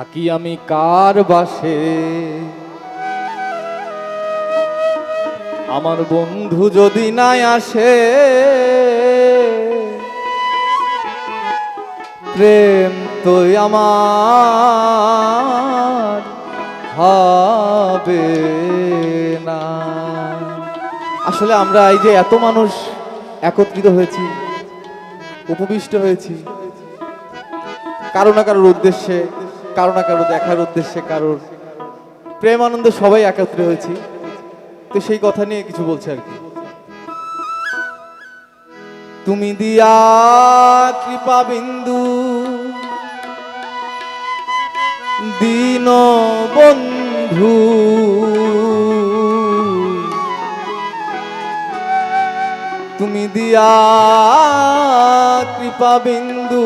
থাকি আমি কার বাসে? আমার বন্ধু যদি নাই আসে, প্রেম তো আমার হবে না। আসলে আমরা এই যে এত মানুষ একত্রিত হয়েছি, উপবিষ্ট হয়েছি, কারও না কারোর উদ্দেশ্যে কারও না কারও দেখার উদ্দেশ্যে, কারোর প্রেম, আনন্দ, সবাই একত্রে হয়েছি। তো সেই কথা নিয়ে কিছু বলছে আর কি। তুমি দিয়া কৃপা বিন্দু, দীন বন্ধু। তুমি দিয়া কৃপা বিন্দু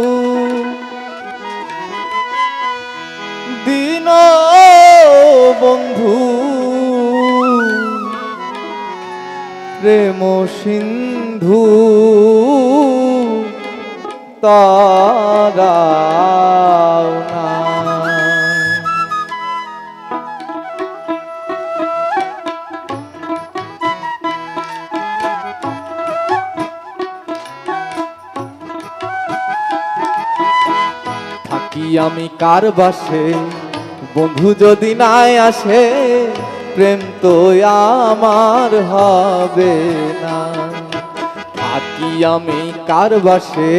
বন্ধু। প্রেম সিন্ধু থাকি আমি কার বাসে? বন্ধু যদি নাই আসে, প্রেম তো আমার হবে না। থাকি আমি কার বাসে,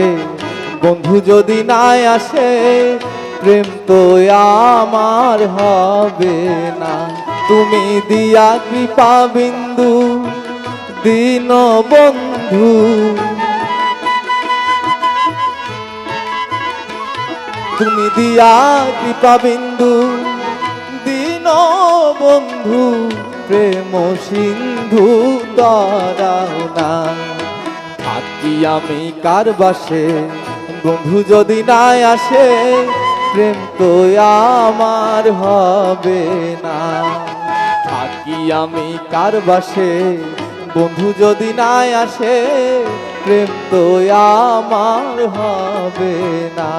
বন্ধু যদি নাই আসে, প্রেম তো আমার হবে না। তুমি দিয়া কৃপা বিন্দু, দিন বন্ধু। তুমি দিয়া কৃপা বিন্দু বন্ধু, প্রেম সিন্ধু, দাঁড়াও না। থাকি আমি কার বাসে? বন্ধু যদি নাই আসে, প্রেম তো আমার হবে না। থাকি আমি কার বাসে? বন্ধু যদি নাই আসে, প্রেম তো আমার হবে না।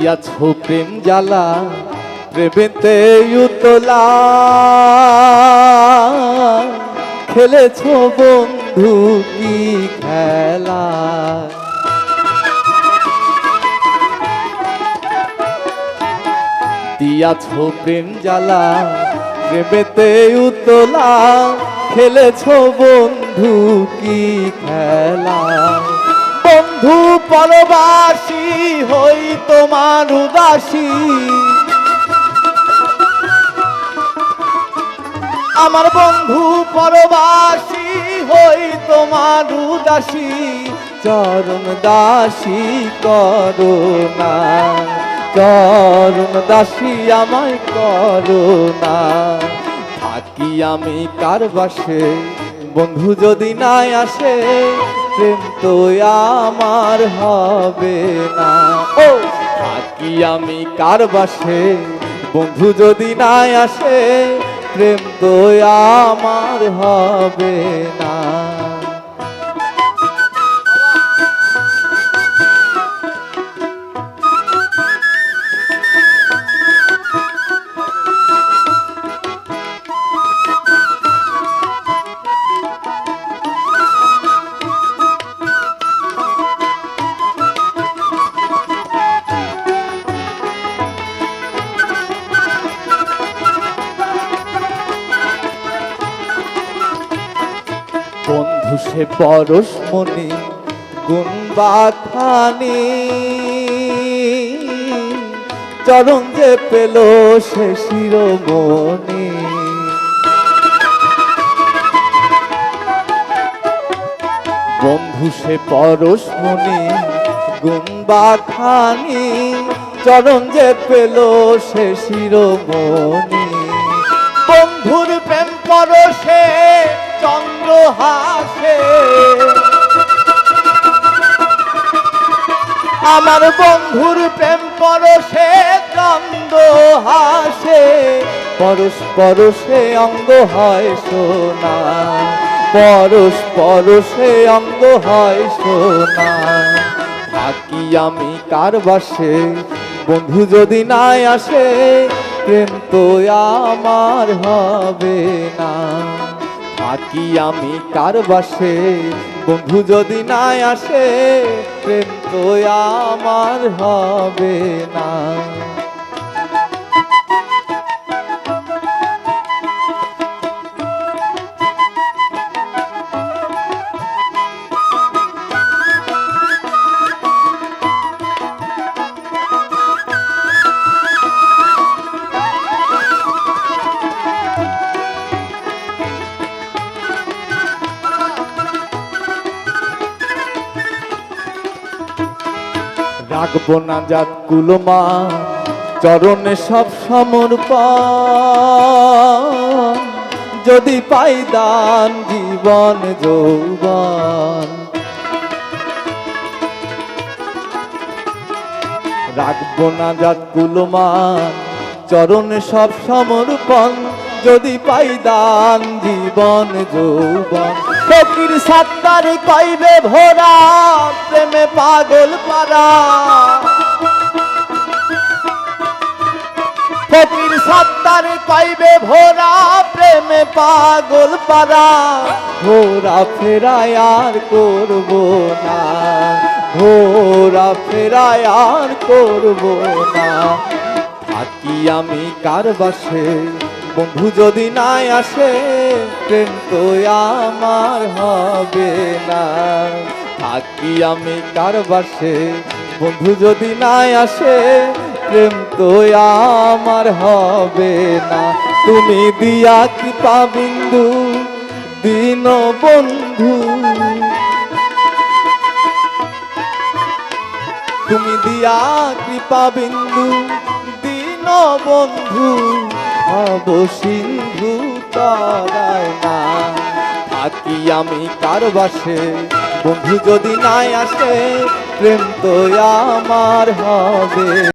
দিয়াছ প্রেম জ্বালা, প্রেমেতে উতলা। খেলেছ বন্ধু, কি খেলা? দিয়াছ প্রেম জ্বালা, প্রেমেতে উতলা। খেলেছ বন্ধু, কি খেলা? বন্ধু, পরবাসী উদাসী আমার বন্ধু পরবাসী হই তোমার উদাসী, চরণ দাসী করো না। চরণ দাসী আমায় না। থাকি আমি কার বাসে বন্ধু যদি নাই আসে, প্রেম তো আমার হবে না। ও! থাকি আমি কার বাসে? বন্ধু যদি নাই আসে প্রেম তো আমার হবে না। বন্ধু সে পরশ মনি গুনবা খানি চরণ যে পেল সে শিরোমণি। বন্ধু সে পরশ গুনবা খানি চরণ যে পেল সে শিরোমণি। বন্ধুর প্রেম পরশে চন্দ্র হাসে আমার বন্ধুর প্রেম পরশে চন্দ হাসে। পরশ পরশে অঙ্গ হয় সোনা। পরশ পরশে অঙ্গ হয় সোনা। থাকি আমি কার বাসে? বন্ধু যদি নাই আসে, প্রেম তো আমার হবে না। থাকি আমি কার বাসে? বন্ধু যদি নাই আসে প্রেম তো আমার হবে না। রাখব না জাত কুলমা, চরণে সব সমর্পণ যদি পাই দান জীবন যৌবন। রাখব না জাত কুলমান চরণে সব সমর্পণ যদি পাই দান, জীবন, যৌবন। ফকির সাত্তার কইবে ভোরা, প্রেমে পাগল পারা। ফকির সাত্তার কইবে ভোরা, প্রেমে পাগল পারা। ঘোরা ফেরায় আর করব না ঘোরা ফেরায় আর করব না। থাকি আমি কার বাসে বন্ধু যদি নাই আসে, প্রেম তো আমার হবে না। থাকি আমি কার বাসে, বন্ধু যদি নাই আসে, প্রেম তো আমার হবে না। তুমি দিয়া কৃপা বিন্দু, দিন বন্ধু। তুমি দিয়া কৃপা বিন্দু, দিন বন্ধু। ভাব সিন্ধু তরায় না। থাকি আমি কার বাসে? বন্ধু যদি নাই আসে, প্রেম তো আমার হবে।